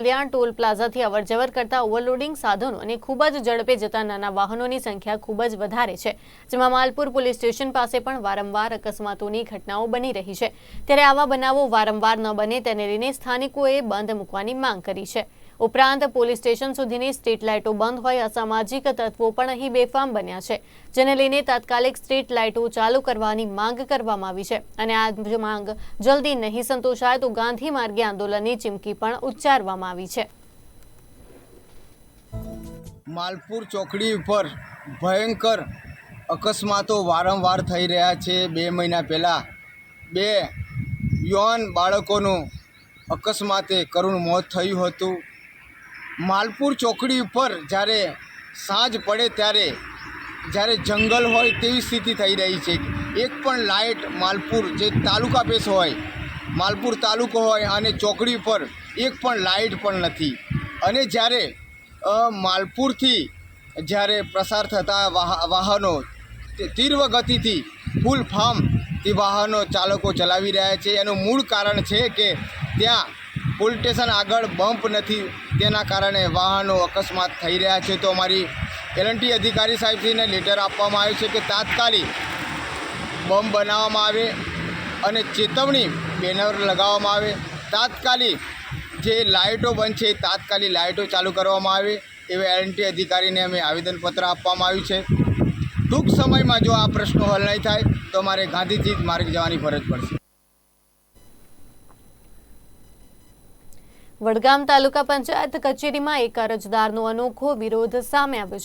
કલ્યાણ toll પ્લાઝાથી અવરજવર કરતા overloading સાધનો અને ખૂબ જ ઝડપે જતા નાના વાહનોની સંખ્યા ખૂબ જ વધારે છે, જેમાં માલપુર પોલીસ સ્ટેશન પાસે પણ વારંવાર અકસ્માતોની ઘટનાઓ બની રહી છે. ત્યારે આવા બનાવો વારંવાર ન બને તેને લઈને સ્થાનિકોએ બંધ મૂકવાની માંગ કરી છે. ઉપરાંત પોલીસ સ્ટેશન સુધીની સ્ટ્રીટ લાઇટો બંધ હોય અસામાજિક તત્વો પણ અહીં બેફામ બન્યા છે, જેને લઈને તાત્કાલિક સ્ટ્રીટ લાઇટો ચાલુ કરવાની માંગ કરવામાં આવી છે. અને આ માંગ જલ્દી નહીં સંતોષાય તો ગાંધી માર્ગે આંદોલનની ચીમકી પણ ઉચ્ચારવામાં આવી છે. માલપુર ચોકડી ઉપર ભયંકર અકસ્માતો વારંવાર થઈ રહ્યા છે. બે મહિના પહેલાં બે યુવાન બાળકોનું અકસ્માતે કરુણ મોત થયું હતું. માલપુર ચોકડી ઉપર જ્યારે સાંજ પડે ત્યારે જ્યારે જંગલ હોય તેવી સ્થિતિ થઈ રહી છે. એક પણ લાઇટ માલપુર જે તાલુકા બેસ હોય, માલપુર તાલુકો હોય અને ચોકડી પર એક પણ લાઇટ પણ નથી. અને જ્યારે માલપુરથી જ્યારે પ્રસાર થતા વાહ- વાહનો તીવ્ર ગતિથી ફૂલ ફાર્મથી વાહનો ચાલકો ચલાવી રહ્યા છે. એનું મૂળ કારણ છે કે ત્યાં પોલીસ સ્ટેશન આગળ બમ્પ નથી. તેના કારણે વાહનો અકસ્માત થઈ રહ્યા છે. તો અમારી એલએનટી અધિકારી સાહેબશ્રીને લેટર આપવામાં આવ્યું છે કે તાત્કાલિક બમ્પ બનાવવામાં આવે અને ચેતવણી બેનર લગાવવામાં આવે. તાત્કાલિક જે લાઇટો બંધ છે તાત્કાલિક લાઇટો ચાલુ કરવામાં આવે. એવા એલએનટી અધિકારીને અમે આવેદનપત્ર આપવામાં આવ્યું છે. ટૂંક સમયમાં જો આ પ્રશ્નો હલ નહીં થાય તો અમારે ગાંધીજી માર્ગ જવાની ફરજ પડશે. વડગામ તાલુકા પંચાયત કચેરીમાં એક અરજદારનો અનોખો વિરોધ સામે આવ્યો છે.